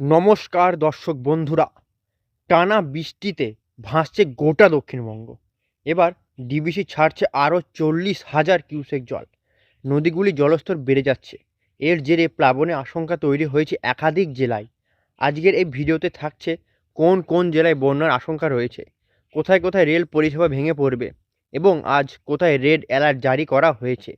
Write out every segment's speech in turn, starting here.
নমস্কার দর্শক বন্ধুরা। টানা বৃষ্টিতে ভাসছে গোটা দক্ষিণবঙ্গ। এবার ডিবিসি ছাড়ছে আরও চল্লিশ হাজার কিউসেক জল। নদীগুলি জলস্তর বেড়ে যাচ্ছে। এর জেরে প্লাবনে আশঙ্কা তৈরি হয়েছে একাধিক জেলায়। আজকের এই ভিডিওতে থাকছে কোন কোন জেলায় বন্যার আশঙ্কা রয়েছে, কোথায় কোথায় রেল পরিষেবা ভেঙে পড়বে এবং আজ কোথায় রেড অ্যালার্ট জারি করা হয়েছে।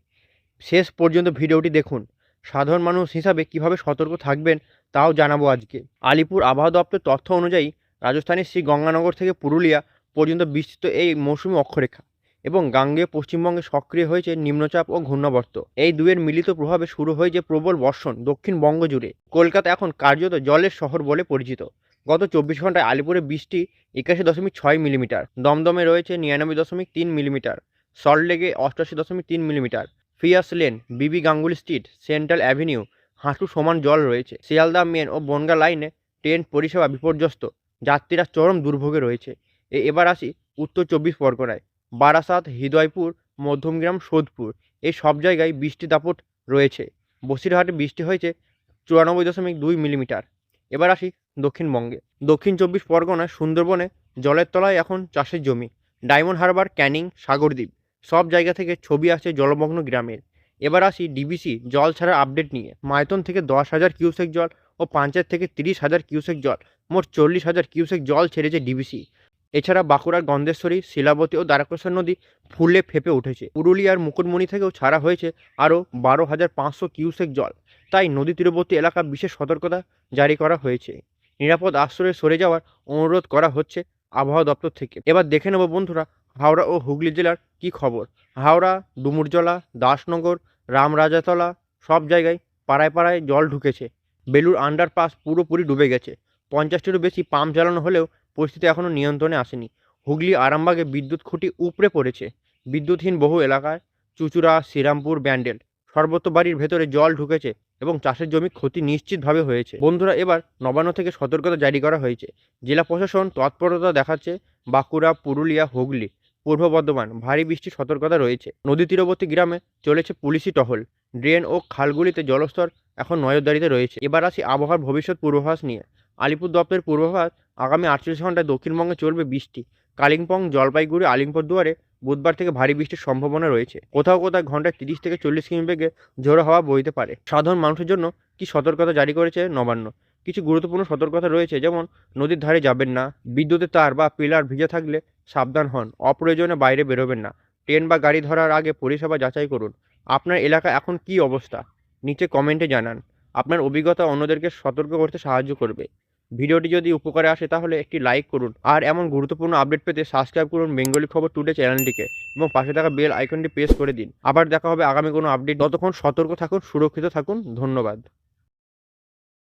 শেষ পর্যন্ত ভিডিওটি দেখুন। সাধারণ মানুষ হিসাবে কীভাবে সতর্ক থাকবেন তাও জানাব আজকে। আলিপুর আবহাওয়া দপ্তর তথ্য অনুযায়ী রাজস্থানের শ্রী গঙ্গানগর থেকে পুরুলিয়া পর্যন্ত বিস্তৃত এই মৌসুমি অক্ষরেখা এবং গাঙ্গেয় পশ্চিমবঙ্গে সক্রিয় হয়েছে নিম্নচাপ ও ঘূর্ণাবর্ত। এই দুয়ের মিলিত প্রভাবে শুরু হয়েছে প্রবল বর্ষণ দক্ষিণবঙ্গ জুড়ে। কলকাতা এখন কার্যত জলের শহর বলে পরিচিত। গত চব্বিশ ঘন্টায় আলিপুরে বৃষ্টি একাশি দশমিক ছয় মিলিমিটার, দমদমে রয়েছে নিরানব্বই দশমিক তিন মিলিমিটার, সল্টলেকে অষ্টআশি দশমিক তিন মিলিমিটার ফিয়াস লেন বিবি গাঙ্গুলি স্ট্রিট, সেন্ট্রাল অ্যাভিনিউ হাঁটু সমান জল রয়েছে। শিয়ালদা মেন ও বনগা লাইনে ট্রেন পরিষেবা বিপর্যস্ত, যাত্রীরা চরম দুর্ভোগে রয়েছে। এবার আসি উত্তর চব্বিশ পরগনায়। বারাসাত, হৃদয়পুর, মধ্যমগ্রাম, সোদপুর এই সব জায়গায় বৃষ্টি দাপট রয়েছে। বসিরহাটে বৃষ্টি হয়েছে চুরানব্বই দশমিক দুই মিলিমিটার। এবার আসি দক্ষিণবঙ্গে। দক্ষিণ চব্বিশ পরগনায় সুন্দরবনে জলের তলায় এখন চাষের জমি। Diamond Harbour, Canning, Sagardwip. সব জায়গা থেকে ছবি আসছে জলমগ্ন গ্রামের। এবার আসি ডিবিসি, জল ছাড়া আপডেট নিয়ে। মায়তন থেকে দশ হাজার কিউসেক জল ও পাঞ্চায়েত থেকে তিরিশ হাজার কিউসেক জল, মোট চল্লিশ হাজার কিউসেক জল ছেড়েছে ডিবিসি। এছাড়া বাঁকুড়ার গন্ধেশ্বরী, শিলাবতী ও দ্বারকেশ্বর নদী ফুলে ফেপে উঠেছে। পুরুলিয়ার মুকুটমণি থেকেও ছাড়া হয়েছে আরও বারো হাজার পাঁচশো কিউসেক জল। তাই নদী তীরবর্তী এলাকা বিশেষ সতর্কতা জারি করা হয়েছে। নিরাপদ আশ্রয়ে সরে যাওয়ার অনুরোধ করা হচ্ছে আবহাওয়া দপ্তর থেকে। এবার দেখে নেব বন্ধুরা হাওড়া ও হুগলি জেলার কি খবর। হাওড়া, ডুমুরজলা, দাসনগর, রামরাজাতলা সব জায়গায় পাড়ায় পাড়ায় জল ঢুকেছে। বেলুর আন্ডারপাস পুরোপুরি ডুবে গেছে। পঞ্চাশটিরও বেশি পাম্প চালানো হলেও পরিস্থিতি এখনও নিয়ন্ত্রণে আসেনি। হুগলি আরামবাগে বিদ্যুৎ খুঁটি উপড়ে পড়েছে। বিদ্যুৎহীন বহু এলাকায় চুচুড়া, শ্রীরামপুর, ব্যান্ডেল সর্বত্র বাড়ির ভেতরে জল ঢুকেছে এবং চাষের জমি ক্ষতি নিশ্চিতভাবে হয়েছে। বন্ধুরা, এবার নবান্ন থেকে সতর্কতা জারি করা হয়েছে। জেলা প্রশাসন তৎপরতা দেখাচ্ছে বাঁকুড়া, পুরুলিয়া, হুগলি, পূর্ব বর্ধমান ভারী বৃষ্টির সতর্কতা রয়েছে। নদী তীরবর্তী গ্রামে চলেছে পুলিশি টহল। ড্রেন ও খালগুলিতে জলস্তর এখন নজরদারিতে রয়েছে। এবার আসি আবহাওয়ার ভবিষ্যৎ পূর্বাভাস নিয়ে। আলিপুর দপ্তরের পূর্বাভাস, আগামী আটচল্লিশ ঘন্টায় দক্ষিণবঙ্গে চলবে বৃষ্টি। কালিম্পং, জলপাইগুড়ি, আলিপুরদুয়ারে বুধবার থেকে ভারী বৃষ্টির সম্ভাবনা রয়েছে। কোথাও কোথাও ঘন্টায় তিরিশ থেকে চল্লিশ কিমি বেগে ঝোড়ো হাওয়া বইতে পারে। সাধারণ মানুষের জন্য কি সতর্কতা জারি করেছে নবান্ন? কিছু গুরুত্বপূর্ণ সতর্কতা রয়েছে, যেমন নদীর ধারে যাবেন না, বিদ্যুতের তার বা পিলার ভিজে থাকলে সাবধান হন, অপ্রয়োজনে বাইরে বেরোবেন না। ট্রেন বা গাড়ি ধরার আগে পরিষেবা যাচাই করুন। আপনার এলাকা এখন কি অবস্থা? নিচে কমেন্টে জানান। আপনার অভিজ্ঞতা অন্যদেরকে সতর্ক করতে সাহায্য করবে। ভিডিওটি যদি উপকারে আসে তাহলে একটি লাইক করুন। আর এমন গুরুত্বপূর্ণ আপডেট পেতে সাবস্ক্রাইব করুন বেঙ্গলি খবর টুডে চ্যানেলটিকে এবং পাশে থাকা বেল আইকনটি প্রেস করে দিন। আবার দেখা হবে আগামী কোনো আপডেট ততক্ষণ সতর্ক থাকুন, সুরক্ষিত থাকুন। ধন্যবাদ।